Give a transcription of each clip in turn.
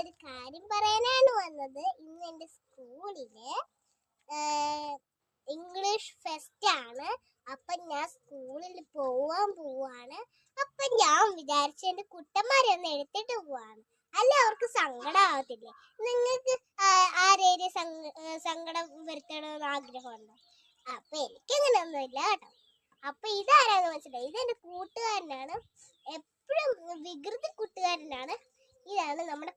ഒരു കാര്യം പറയാനാണ് വന്നത്. ഇന്ന് എന്റെ സ്കൂളിൽ ഇംഗ്ലീഷ് ഫെസ്റ്റ് ആണ്. അപ്പൊ ഞാൻ സ്കൂളിൽ പോവാൻ പോവാണ്. അപ്പൊ ഞാൻ വിചാരിച്ചു എന്റെ കുട്ടന്മാരെ എടുത്തിട്ട് പോവാണ് അല്ല അവർക്ക് സങ്കടമാവത്തില്ലേ നിങ്ങൾക്ക് ആരേലും സങ്കടം വരുത്തണമെന്ന് ആഗ്രഹമുണ്ടോ? അപ്പം എനിക്കങ്ങനെയൊന്നുമില്ല കേട്ടോ. അപ്പൊ ഇതാരാന്ന് മനസ്സിലായി? ഇതെന്റെ കൂട്ടുകാരനാണ്. എപ്പോഴും വികൃതി കൂട്ടുകാരനാണ്. ഇതാണ് നമ്മുടെ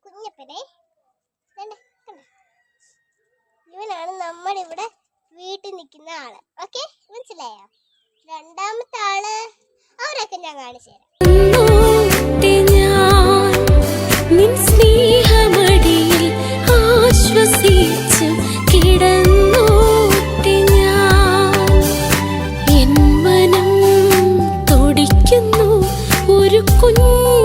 നിൽക്കുന്ന ആൾ ഓക്കെ മനസ്സിലായോ? രണ്ടാമത്തെ ആൾ അവരൊക്കെ ഞാൻ കാണിച്ചു തരാം. ഒരു കുഞ്ഞു